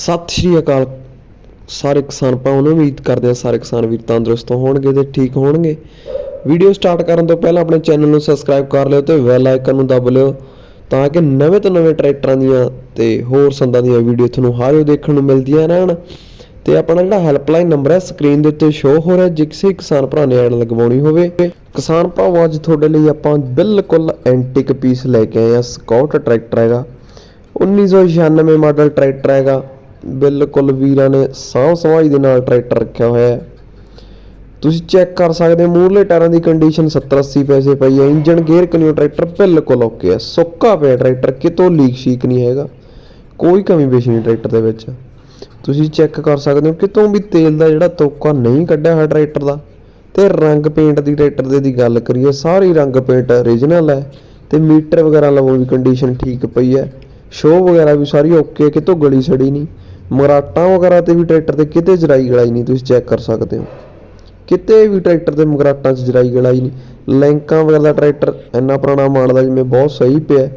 ਸਤਿ ਸ਼੍ਰੀ ਅਕਾਲ। ਸਾਰੇ ਕਿਸਾਨ ਭਰਾਵਾਂ ਨੂੰ ਉਮੀਦ ਕਰਦੇ ਹਾਂ ਸਾਰੇ ਕਿਸਾਨ ਵੀਰ ਤੰਦਰੁਸਤ ਹੋਣਗੇ ਤੇ ਠੀਕ ਹੋਣਗੇ। ਵੀਡੀਓ ਸਟਾਰਟ ਕਰਨ ਤੋਂ ਪਹਿਲਾਂ ਆਪਣੇ ਚੈਨਲ ਨੂੰ ਸਬਸਕ੍ਰਾਈਬ ਕਰ ਲਿਓ ਤੇ ਬੈਲ ਆਈਕਨ ਨੂੰ ਦਬ ਲਿਓ ਤਾਂ ਕਿ ਨਵੇਂ ਤੋਂ ਨਵੇਂ ਟਰੈਕਟਰਾਂ ਦੀਆਂ ਤੇ ਹੋਰ ਸੰਦਾਂ ਦੀਆਂ ਵੀਡੀਓ ਤੁਹਾਨੂੰ ਹਰ ਰੋਜ਼ ਦੇਖਣ ਨੂੰ ਮਿਲਦੀਆਂ ਰਹਿਣ। ਤੇ ਆਪਣਾ ਜਿਹੜਾ ਹੈਲਪਲਾਈਨ ਨੰਬਰ ਹੈ ਸਕਰੀਨ ਦੇ ਉੱਤੇ ਸ਼ੋ ਹੋ ਰਿਹਾ, ਜੇ ਕਿਸੇ ਕਿਸਾਨ ਭਰਾ ਨੇ ਐਡ ਲਗਵਾਉਣੀ ਹੋਵੇ। ਕਿਸਾਨ ਭਰਾਵੋ ਅੱਜ ਤੁਹਾਡੇ ਲਈ ਆਪਾਂ ਬਿਲਕੁਲ ਐਂਟੀਕ ਪੀਸ ਲੈ ਕੇ ਆਏ ਆ ਸਕਾਊਟ ਟਰੈਕਟਰ ਹੈਗਾ। 1996 ਮਾਡਲ ਟਰੈਕਟਰ ਹੈਗਾ। ਬਿਲਕੁਲ ਵੀਰਾਂ ਨੇ ਸਾਂਭ ਸੰਭਾਈ ਦੇ ਨਾਲ ਟਰੈਕਟਰ ਰੱਖਿਆ ਹੋਇਆ ਹੈ। ਤੁਸੀਂ ਚੈੱਕ ਕਰ ਸਕਦੇ ਹੋ, ਮੂਹਰਲੇ ਟਾਇਰਾਂ ਦੀ ਕੰਡੀਸ਼ਨ 70 80 ਪੈਸੇ ਪਈ ਹੈ। ਇੰਜਨ ਗੇਅਰ ਕਨਿਓ ਟਰੈਕਟਰ ਬਿਲਕੁਲ ਓਕੇ ਹੈ। ਸੁੱਕਾ ਪਿਆ ਟਰੈਕਟਰ, ਕਿਤੋਂ ਲੀਕ ਸ਼ੀਕ ਨਹੀਂ ਹੈਗਾ। ਕੋਈ ਕਮੀ ਪੇਸ਼ੀ ਨਹੀਂ ਟਰੈਕਟਰ ਦੇ ਵਿੱਚ। ਤੁਸੀਂ ਚੈੱਕ ਕਰ ਸਕਦੇ ਹੋ, ਕਿਤੋਂ ਵੀ ਤੇਲ ਦਾ ਜਿਹੜਾ ਤੋਕਾ ਨਹੀਂ ਕੱਢਿਆ ਹੋਇਆ ਟਰੈਕਟਰ ਦਾ। ਤੇ ਰੰਗ ਪੇਂਟ ਦੀ ਟਰੈਕਟਰ ਦੇ ਦੀ ਗੱਲ ਕਰੀਏ, ਸਾਰੀ ਰੰਗ ਪੇਂਟ origignal ਹੈ। ਤੇ ਮੀਟਰ ਵਗੈਰਾ ਲਵੋ ਵੀ ਕੰਡੀਸ਼ਨ ਠੀਕ ਪਈ ਹੈ। ਸ਼ੋ ਵਗੈਰਾ ਵੀ ਸਾਰੀ ਓਕੇ ਕਿਤੋਂ ਗਲੀ ਸੜੀ ਨਹੀਂ। ਮਰਾਟਾਂ ਵਗੈਰਾ ਤੇ ਵੀ ਟਰੈਕਟਰ ਤੇ ਕਿਤੇ ਜਰਾਈ ਗਲਾਈ ਨਹੀਂ ਤੁਸੀਂ ਚੈੱਕ ਕਰ ਸਕਦੇ ਹੋ। ਕਿਤੇ ਵੀ ਟਰੈਕਟਰ ਦੇ ਮਗਰਾਟਾਂ 'ਚ ਜਰਾਈ ਗਲਾਈ ਨਹੀਂ। ਲੈਂਕਾਂ ਵਗੈਰਾ ਦਾ ਟਰੈਕਟਰ ਇੰਨਾ ਪੁਰਾਣਾ ਮਾਡਲ ਦਾ ਜਿਵੇਂ ਬਹੁਤ ਸਹੀ ਪਿਆ।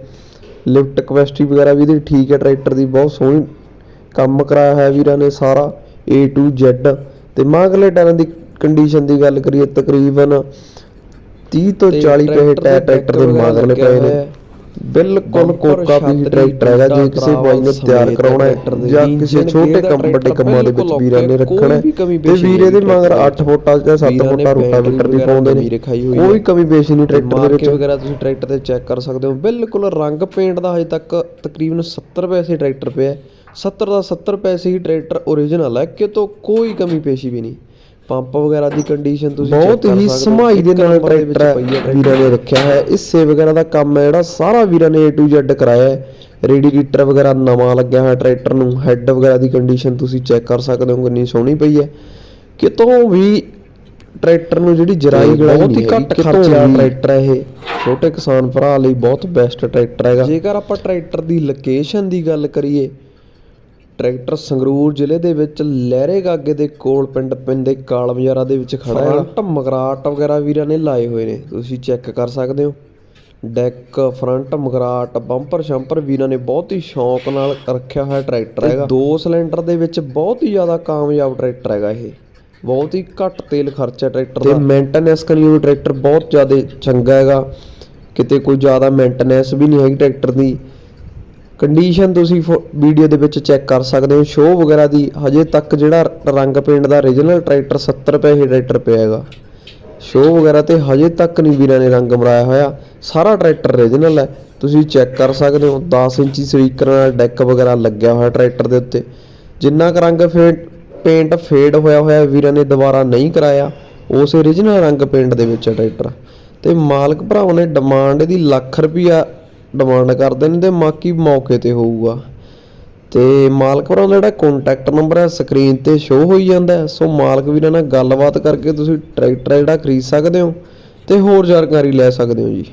ਲਿਫਟ ਕਪੈਸਿਟੀ ਵਗੈਰਾ ਵੀ ਇਹਦੀ ਠੀਕ ਹੈ ਟਰੈਕਟਰ ਦੀ ਬਹੁਤ ਸੋਹਣੀ ਕੰਮ ਕਰਾਇਆ ਹੈ ਵੀਰਾਂ ਨੇ ਸਾਰਾ A to Z ਤੇ ਮਾਗਲੇ ਟਾਇਰਾਂ ਦੀ ਕੰਡੀਸ਼ਨ ਦੀ ਗੱਲ ਕਰੀਏ ਤਕਰੀਬਨ 30 ਤੋਂ ਤੇ 40 ਪੈਸੇ ਟਾਇਰ ਟਰੈਕਟਰ ਦੇ ਮਾਗਲੇ ਪਏ ਨੇ। ਬਿਲਕੁਲ ਕੋਕਾ ਵੀ ਟਰੈਕਟਰ ਹੈਗਾ ਜੇ ਕਿਸੇ ਬਾਈ ਨੇ ਤਿਆਰ ਕਰਾਉਣਾ ਹੈ ਜਾਂ ਕਿਸੇ ਛੋਟੇ ਕੰਮ ਵੱਡੇ ਕੰਮਾਂ ਦੇ ਵਿੱਚ ਵੀਰਾਂ ਨੇ ਰੱਖਣਾ ਤੇ ਵੀਰੇ ਦੇ ਮਗਰ ਟਰੈਕਟਰ 8 ਫੁੱਟ ਜਾਂ 7 ਵੀਰਾਂ ਨੇ ਫੁੱਟ ਰੋਟਾ ਬੈਟਰੀ ਮੀਟਰ ਵੀ ਪਾਉਂਦੇ ਨੇ। ਕੋਈ। ਕਮੀ ਪੇਸ਼ੀ ਨਹੀਂ ਟਰੈਕਟਰ ਦੇ ਵਿੱਚ। ਵਗੈਰਾ ਤੁਸੀਂ ਟਰੈਕਟਰ ਤੇ ਚੈੱਕ ਕਰ ਸਕਦੇ ਹੋ। ਬਿਲਕੁਲ ਰੰਗ ਪੇਂਟ ਦਾ ਹਜੇ ਤੱਕ ਤਕਰੀਬਨ 70 ਪੈਸੇ ਟਰੈਕਟਰ ਪਿਆ ਹੈ। 70 ਦਾ 70 ਪੈਸੇ ਹੀ ਟਰੈਕਟਰ origignal ਹੈ ਕਿਤੋਂ ਕੋਈ ਕਮੀ ਪੇਸ਼ੀ ਵੀ ਨਹੀਂ। ਪੰਪ ਵਗੈਰਾ ਦੀ ਕੰਡੀਸ਼ਨ ਤੁਸੀਂ ਬਹੁਤ ਹੀ। ਸਮਾਈ ਦੇ ਨਾਲ ਟਰੈਕਟਰ ਵੀਰਾਂ ਨੇ ਰੱਖਿਆ ਹੈ। ਹਿੱਸੇ ਵਗੈਰਾ ਦਾ ਕੰਮ ਹੈ ਜਿਹੜਾ ਸਾਰਾ ਵੀਰਾਂ ਨੇ A to Z ਕਰਾਇਆ ਹੈ। ਰੇਡੀਏਟਰ ਵਗੈਰਾ ਨਵਾਂ ਲੱਗਿਆ ਹੋਇਆ ਟਰੈਕਟਰ ਨੂੰ। ਹੈੱਡ ਵਗੈਰਾ ਦੀ ਕੰਡੀਸ਼ਨ ਤੁਸੀਂ ਚੈੱਕ ਕਰ ਸਕਦੇ ਹੋ। ਕਿੰਨੀ ਸੋਹਣੀ ਪਈ ਹੈ। ਕਿਤੋਂ ਵੀ ਟਰੈਕਟਰ ਨੂੰ ਜਿਹੜੀ ਜਰਾਈ ਗਲਾਈ ਬਹੁਤ ਹੀ ਘੱਟ ਖਰਚੇ ਟਰੈਕਟਰ ਹੈ ਇਹ। ਛੋਟੇ ਕਿਸਾਨ ਭਰਾ ਲਈ ਬਹੁਤ ਬੈਸਟ ਟਰੈਕਟਰ ਹੈਗਾ। ਜੇਕਰ ਆਪਾਂ ਟਰੈਕਟਰ ਦੀ ਲੋਕੇਸ਼ਨ ਦੀ ਗੱਲ ਕਰੀਏ ਟਰੈਕਟਰ ਸੰਗਰੂਰ ਜ਼ਿਲ੍ਹੇ ਦੇ ਵਿੱਚ ਲਹਿਰੇ ਗਾਗੇ ਦੇ ਕੋਲ ਪਿੰਡ ਪਿੰਦੇ ਕਾਲਮਜਾਰਾ ਦੇ ਵਿੱਚ ਖੜਾ ਹੈ। ਫਰੰਟ ਮਗਰਾਟ ਵਗੈਰਾ ਵੀਰਾਂ ਨੇ ਲਾਏ ਹੋਏ ਨੇ। ਤੁਸੀਂ ਚੈੱਕ ਕਰ ਸਕਦੇ ਹੋ। ਡੈਕ ਫਰੰਟ ਮਗਰਾਟ ਬੰਪਰ ਸ਼ੰਪਰ ਵੀਰਾਂ ਨੇ ਬਹੁਤ ਹੀ ਸ਼ੌਂਕ ਨਾਲ ਰੱਖਿਆ ਹੋਇਆ ਟਰੈਕਟਰ ਹੈਗਾ। ਦੋ ਸਿਲੰਡਰ ਦੇ ਵਿੱਚ ਬਹੁਤ ਹੀ ਜ਼ਿਆਦਾ ਕਾਮਯਾਬ ਟਰੈਕਟਰ ਹੈਗਾ ਇਹ। ਬਹੁਤ ਹੀ ਘੱਟ ਤੇਲ ਖਰਚਾ ਟਰੈਕਟਰ ਤੇ ਦਾ। ਮੇਨਟੇਨੈਂਸ ਕਰੀ ਟਰੈਕਟਰ ਬਹੁਤ ਜ਼ਿਆਦਾ ਚੰਗਾ ਹੈਗਾ। ਕਿਤੇ ਕੋਈ ਜ਼ਿਆਦਾ ਮੇਨਟੇਨੈਂਸ ਵੀ ਨਹੀਂ ਹੈਗੀ ਟਰੈਕਟਰ ਦੀ। ਕੰਡੀਸ਼ਨ ਤੁਸੀਂ ਵੀਡੀਓ ਦੇ ਵਿੱਚ ਚੈੱਕ ਕਰ ਸਕਦੇ ਹੋ। ਸ਼ੋਅ ਵਗੈਰਾ ਦੀ ਹਜੇ ਤੱਕ ਜਿਹੜਾ ਰੰਗ ਪੇਂਟ ਦਾ origignal ਟਰੈਕਟਰ 70 ਰੁਪਏ ਹੀ ਟਰੈਕਟਰ ਪਿਆ ਹੈਗਾ। ਸ਼ੋਅ ਵਗੈਰਾ ਤੇ ਹਜੇ ਤੱਕ ਨਹੀਂ ਵੀਰਾਂ ਨੇ ਰੰਗ ਮਰਾਇਆ ਹੋਇਆ। ਸਾਰਾ ਟਰੈਕਟਰ origignal ਹੈ। ਤੁਸੀਂ ਚੈੱਕ ਕਰ ਸਕਦੇ ਹੋ। 10 ਇੰਚੀ ਸਪੀਕਰ ਨਾਲ ਡੈਕ ਵਗੈਰਾ ਲੱਗਿਆ ਹੋਇਆ ਟਰੈਕਟਰ ਦੇ ਉੱਤੇ। ਜਿੰਨਾ ਕੁ ਰੰਗ ਫੇਟ ਪੇਂਟ ਫੇਡ ਹੋਇਆ ਹੋਇਆ ਵੀਰਾਂ ਨੇ ਦੁਬਾਰਾ ਨਹੀਂ ਕਰਾਇਆ। ਉਸ origignal ਰੰਗ ਪੇਂਟ ਦੇ ਵਿੱਚ ਟਰੈਕਟਰ ਤੇ ਮਾਲਕ ਭਰਾਵਾਂ ਨੇ ਡਿਮਾਂਡ ਇਹਦੀ ਲੱਖ ਰੁਪਈਆ ਡਿਮਾਂਡ ਕਰਦੇ ਨੇ ਤੇ ਬਾਕੀ ਮੌਕੇ ਤੇ ਹੋਊਗਾ। ਤੇ ਮਾਲਕ ਭਰਾਵਾਂ ਦਾ ਜਿਹੜਾ ਕੰਟੈਕਟ ਨੰਬਰ ਹੈ ਸਕਰੀਨ ਤੇ ਸ਼ੋ ਹੋਈ ਜਾਂਦਾ ਸੋ ਮਾਲਕ ਵੀਰਾਂ ਨਾਲ ਗੱਲਬਾਤ ਕਰਕੇ ਤੁਸੀਂ ਟਰੈਕਟਰ ਜਿਹੜਾ ਖਰੀਦ ਸਕਦੇ ਹੋ ਤੇ ਹੋਰ ਜਾਣਕਾਰੀ ਲੈ ਸਕਦੇ ਹੋ ਜੀ।